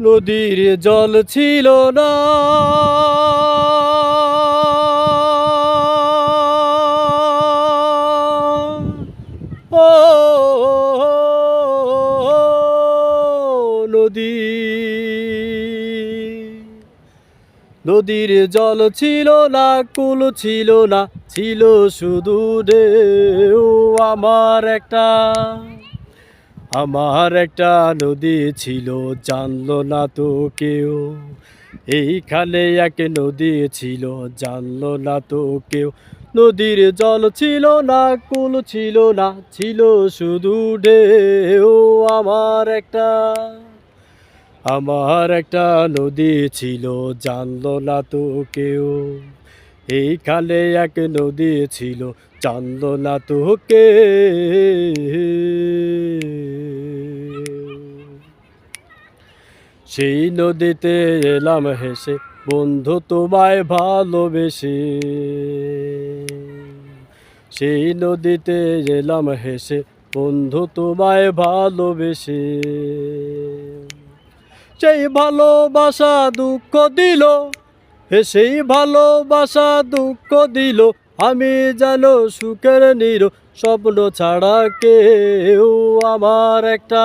নদীর জল ছিল না। ও, নদী, নদীর জল ছিল না, কুল ছিল না, ছিল শুধু ঢেউ আমার একটা আমার একটা নদী ছিল, জানলো না তো কেউ। এইখানে এক নদী ছিল, জানলো না তো কেউ। নদীর জল ছিল না, কুল ছিল না, ছিল শুধু ঢেউ। আমার একটা আমার একটা নদী ছিল, জানলো না তো কেউ। এইখানে এক নদী ছিল, জানলো না তো কে সেই নদীতে এলাম হেসে, বন্ধু তোমায় ভালোবেসে। সেই নদীতে এলাম হেসে, বন্ধু তোমায় ভালোবেসে। সেই ভালোবাসা দুঃখ দিল, হে সেই ভালোবাসা দুঃখ দিল, আমি যেন সুখের নির, স্বপ্ন ছাড়া কেউ আমার একটা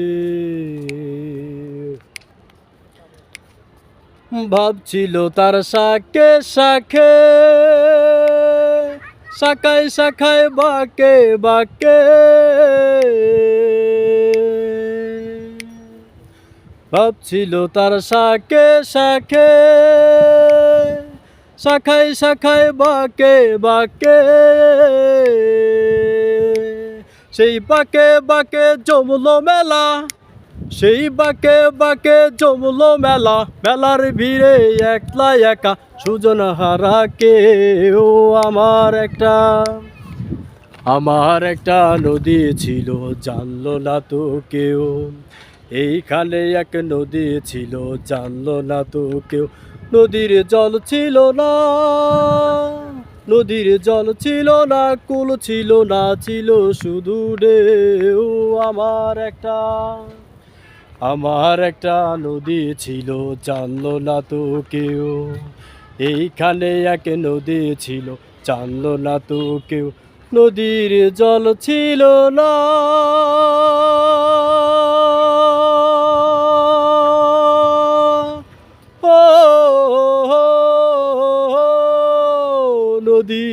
ভাবছিল তার শাকে শাখে শাখায় শাখায় বাকে বাকে। ভাবছিল তার শাকে শাখে শাখায় শাখায় বাকে বাকে। সেই বাকে বাকে জমলো মেলা সেই বাকে বাকে জমলো মেলা, মেলার ভিড়ে একলা একা, সুজন হারা ও আমার একটা। আমার একটা নদী ছিল, জানলো না তো কেউ। এইখানে এক নদী ছিল, জানলো না তো কেউ। নদীর জল ছিল না, নদীর জল ছিল না, কুল ছিল না, ছিল শুধু রে ও আমার একটা। আমার একটা নদী ছিল জানলো না তো কেউ এইখানে এক নদী ছিল জানলো না তো কেউ নদীর জল ছিল না নদী